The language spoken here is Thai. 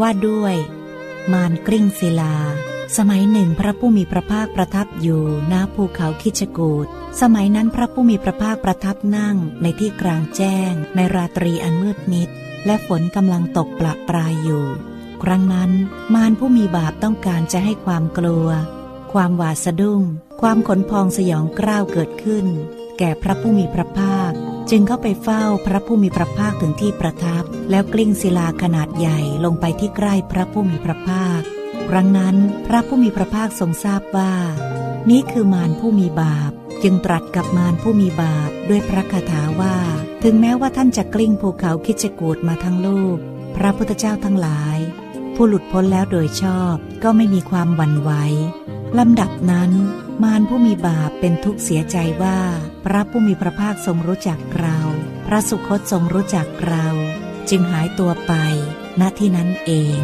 ว่าด้วย มารกริ่งศิลา สมัยหนึ่งพระผู้มีพระภาคประทับอยู่ณภูเขาคิชกูดสมัยนั้นพระผู้มีพระภาคประทับนั่งในที่กลางแจ้ง ในราตรีอันมืดมิด และฝนกำลังตกประปรายอยู่ ครั้งนั้นมารผู้มีบาปต้องการจะให้ความกลัว ความหวาดสะดุ้ง ความขนพองสยองกล้าวเกิดขึ้น แก่พระผู้มีพระภาค จึงเข้าไปเฝ้าพระผู้มีพระภาคถึงที่ประทับ แล้วกลิ้งศิลาขนาดใหญ่ลงไปที่ใกล้พระผู้มีพระภาค ครั้งนั้นพระผู้มีพระภาคทรงทราบว่า นี่คือมารผู้มีบาป จึงตรัสกับมารผู้มีบาปด้วยพระคาถาว่า ถึงแม้ว่าท่านจะกลิ้งภูเขาคิจกูดมาทั้งลูก พระพุทธเจ้าทั้งหลาย ผู้หลุดพ้นแล้วโดยชอบก็ไม่มีความหวั่นไหวลำดับนั้น มารผู้มีบาปเป็นทุกข์เสียใจว่า พระผู้มีพระภาคทรงรู้จักเรา พระสุคตทรงรู้จักเรา จึงหายตัวไป ณที่นั้นเอง